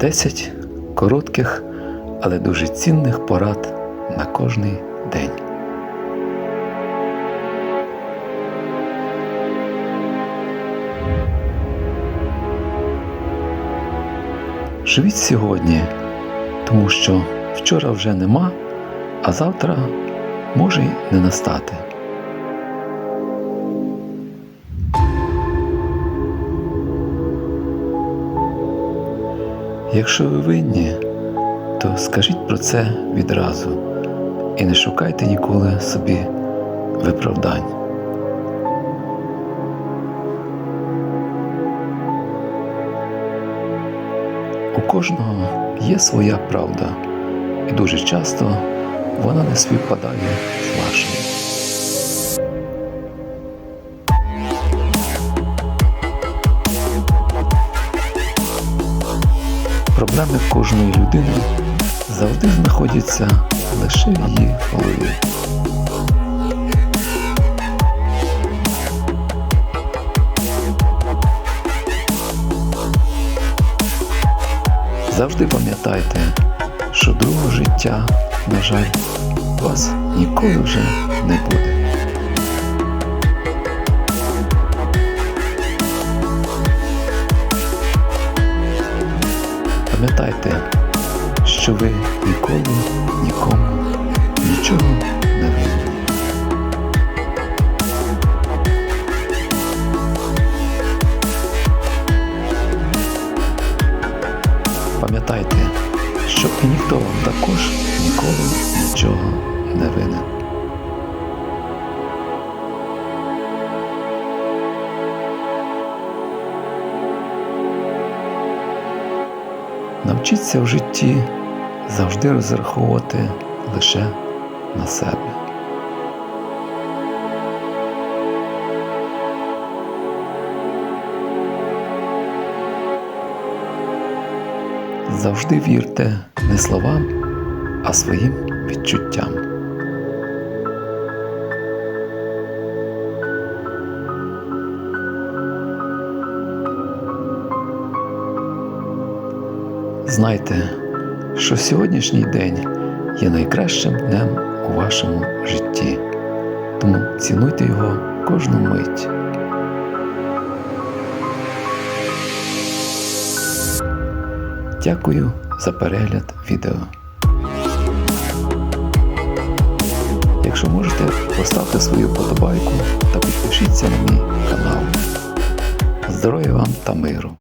10 коротких, але дуже цінних порад на кожний день. Живіть сьогодні, тому що вчора вже нема, а завтра може й не настати. Якщо ви винні, то скажіть про це відразу і не шукайте ніколи собі виправдань. У кожного є своя правда, і дуже часто вона не співпадає з вашою. Проблеми кожної людини завжди знаходяться лише в її голові. Завжди пам'ятайте, що другого життя, на жаль, вас ніколи вже не буде. Пам'ятайте, що ви ніколи нікому нічого не винні. Пам'ятайте, що і ніхто вам також ніколи нічого не винен. Навчіться в житті завжди розраховувати лише на себе. Завжди вірте не словам, а своїм відчуттям. Знайте, що сьогоднішній день є найкращим днем у вашому житті, тому цінуйте його кожну мить. Дякую за перегляд відео. Якщо можете, поставте свою подобайку та підпишіться на мій канал. Здоров'я вам та миру!